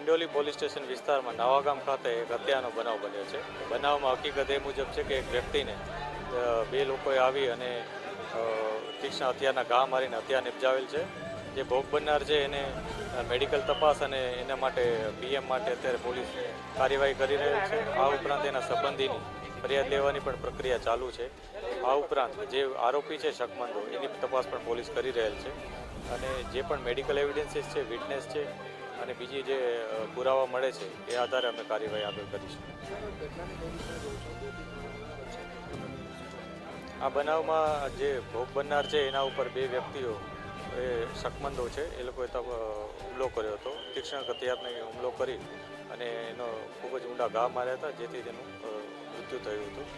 Dindoli police station વિસ્તારમાં નવાગામ ખાતે એક હત્યાનો બનાવ બન્યો છે. બનાવમાં હકીકત એ મુજબ છે કે એક વ્યક્તિને બે લોકોએ આવી અને તીક્ષ્ણ હત્યાના ઘા મારીને હત્યા નિપજાવેલ છે. જે ભોગ બનનાર છે એને મેડિકલ તપાસ અને એના માટે, પીએમ માટે અત્યારે પોલીસ કાર્યવાહી કરી રહ્યો છે. આ ઉપરાંત એના સંબંધીની ફરિયાદ લેવાની પણ પ્રક્રિયા ચાલુ છે. આ ઉપરાંત જે આરોપી છે શકમંદો, એની તપાસ પણ પોલીસ કરી રહેલ છે. અને જે પણ મેડિકલ એવિડન્સીસ છે, વિટનેસ છે અને બીજી જે પુરાવા મળે છે, એ આધારે અમે કાર્યવાહી આગળ કરીશું. આ બનાવમાં જે ભોગ બનનાર છે, એના ઉપર બે વ્યક્તિઓ, એ શકમંદો છે, એ લોકોએ હુમલો કર્યો હતો. તીક્ષ્ણ હથિયારને હુમલો કરી અને એનો ખૂબ જ ઊંડા ઘા માર્યા હતા, જેથી તેનું મૃત્યુ થયું હતું.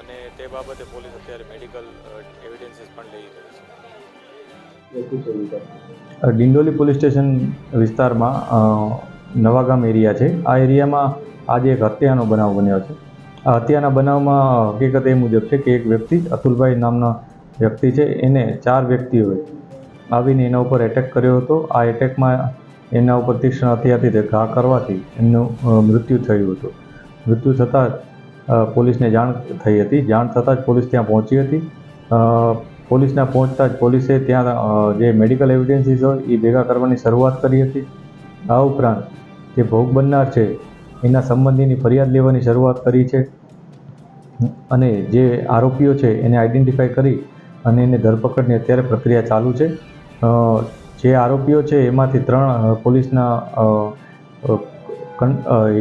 અને તે બાબતે પોલીસ અત્યારે મેડિકલ એવિડન્સીસ પણ લઈ રહી છે. ડિંડોલી પોલીસ સ્ટેશન વિસ્તારમાં નવાગામ એરિયા છે. આ એરિયામાં આજે એક હત્યાનો બનાવ બન્યો છે. આ હત્યાના બનાવમાં હકીકત એ મુજબ છે કે એક વ્યક્તિ, અતુલભાઈ નામના વ્યક્તિ છે. એને ચાર વ્યક્તિઓએ આવીને એના ઉપર એટેક કર્યો હતો. આ એટેકમાં એના ઉપર તીક્ષ્ણ હથિયારથી ઘા કરવાથી એમનું મૃત્યુ થયું હતું. મૃત્યુ થતાં જ પોલીસને જાણ થઈ હતી. જાણ થતાં જ પોલીસ ત્યાં પહોંચી હતી. પોલીસના પહોંચતા જ પોલીસે ત્યાં જે મેડિકલ એવિડન્સીસ હોય એ ભેગા કરવાની શરૂઆત કરી હતી. આ ઉપરાંત જે ભોગ બનનાર છે, એના સંબંધીની ફરિયાદ લેવાની શરૂઆત કરી છે. અને જે આરોપીઓ છે, એને આઈડેન્ટિફાઈ કરી અને એને ધરપકડની અત્યારે પ્રક્રિયા ચાલુ છે. જે આરોપીઓ છે, એમાંથી ત્રણ પોલીસના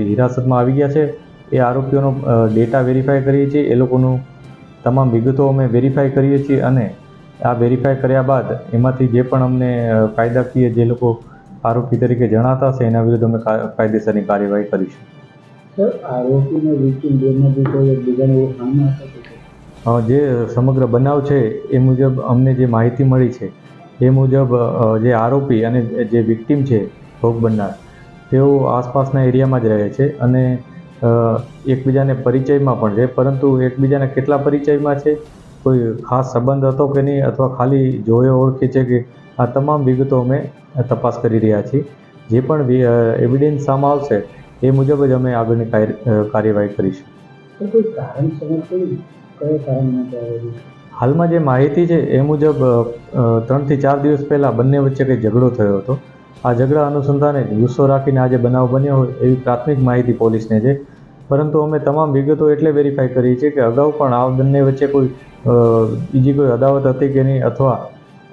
હિરાસતમાં આવી ગયા છે. એ આરોપીઓનો ડેટા વેરીફાઈ કરીએ છીએ. એ લોકોનું તમામ વિગતો અમે વેરીફાઈ કરીએ છીએ અને આ વેરીફાઈ કર્યા બાદ એમાંથી જે પણ અમને કાયદાકીય જે લોકો આરોપી તરીકે જણાતા હશે એના વિરુદ્ધ અમે કાયદેસરની કાર્યવાહી કરીશું. જે સમગ્ર બનાવ છે એ મુજબ અમને જે માહિતી મળી છે એ મુજબ જે આરોપી અને જે વિક્ટીમ છે ભોગ બનનાર તેઓ આસપાસના એરિયામાં જ રહે છે અને એકબીજાને પરિચયમાં પણ છે. પરંતુ એકબીજાને કેટલા પરિચયમાં છે? કોઈ ખાસ સંબંધ હતો કે નહીં? અથવા ખાલી જોયો ઓળખી છે કે આ તમામ વિગતો અમે તપાસ કરી રહ્યા છીએ. જે પણ એવિડન્સ સામે આવશે એ મુજબ જ અમે આગળની કાર્યવાહી કરીશું. હાલમાં જે માહિતી છે એ મુજબ ત્રણથી ચાર દિવસ પહેલાં બંને વચ્ચે કંઈ ઝઘડો થયો હતો. આ ઝઘડા અનુસંધાને ગુસ્સો રાખીને આજે બનાવ બન્યો હોય એવી પ્રાથમિક માહિતી પોલીસને છે. પરંતુ અમે તમામ વિગતો એટલે વેરીફાઈ કરી છે કે અગાઉ પણ આ બંને વચ્ચે કોઈ બીજી કોઈ અદાવત હતી કે નહીં અથવા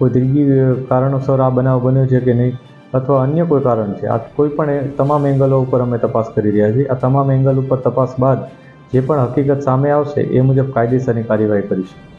કોઈ ત્રીજી કારણોસર આ બનાવ બન્યો છે કે નહીં અથવા અન્ય કોઈ કારણ છે. આ કોઈ પણ તમામ એંગલો ઉપર અમે તપાસ કરી રહ્યા છીએ. આ તમામ એંગલ ઉપર તપાસ બાદ જે પણ હકીકત સામે આવશે એ મુજબ કાયદેસરની કાર્યવાહી કરીશું.